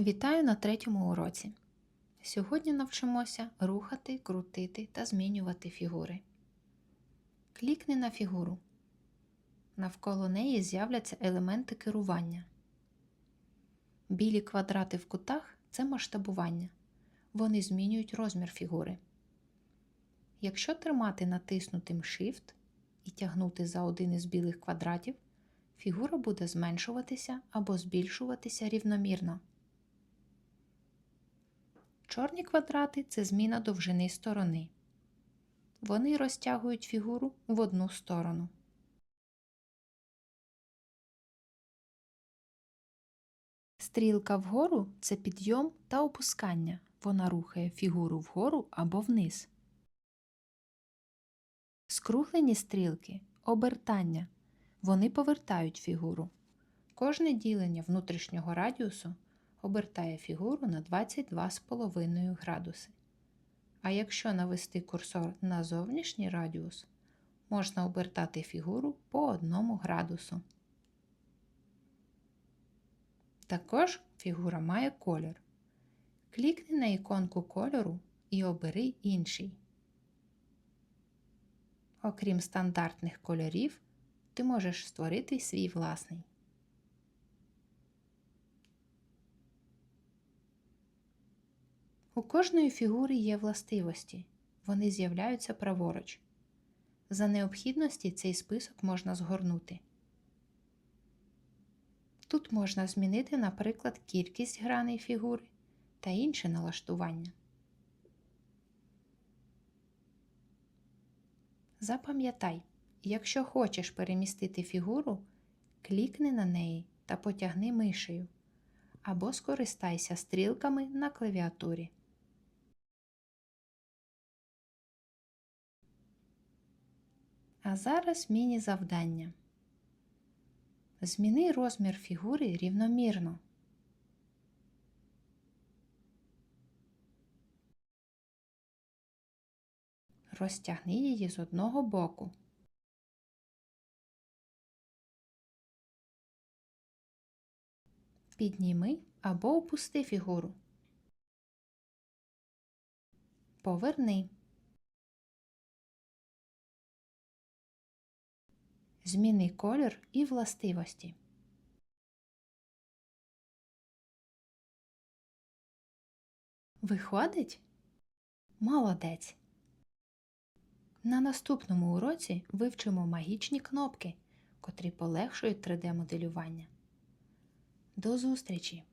Вітаю на третьому уроці. Сьогодні навчимося рухати, крутити та змінювати фігури. Клікни на фігуру. Навколо неї з'являться елементи керування. Білі квадрати в кутах це масштабування. Вони змінюють розмір фігури. Якщо тримати натиснутим Shift і тягнути за один із білих квадратів, фігура буде зменшуватися або збільшуватися рівномірно. Чорні квадрати це зміна довжини сторони. Вони розтягують фігуру в одну сторону. Стрілка вгору це підйом та опускання. Вона рухає фігуру вгору або вниз. Скруглені стрілки обертання. Вони повертають фігуру. Кожне ділення внутрішнього радіусу обертає фігуру на 22,5 градуси. А якщо навести курсор на зовнішній радіус, можна обертати фігуру по 1 градусу. Також фігура має колір. Клікни на іконку кольору і обери інший. Окрім стандартних кольорів, ти можеш створити свій власний. У кожної фігури є властивості. Вони з'являються праворуч. За необхідності цей список можна згорнути. Тут можна змінити, наприклад, кількість граней фігури та інші налаштування. Запам'ятай, якщо хочеш перемістити фігуру, клікни на неї та потягни мишею або скористайся стрілками на клавіатурі. А зараз міні-завдання. Зміни розмір фігури рівномірно. Розтягни її з одного боку. Підніми або опусти фігуру. Поверни. Зміни колір і властивості. Виходить? Молодець! На наступному уроці вивчимо магічні кнопки, котрі полегшують 3D-моделювання. До зустрічі!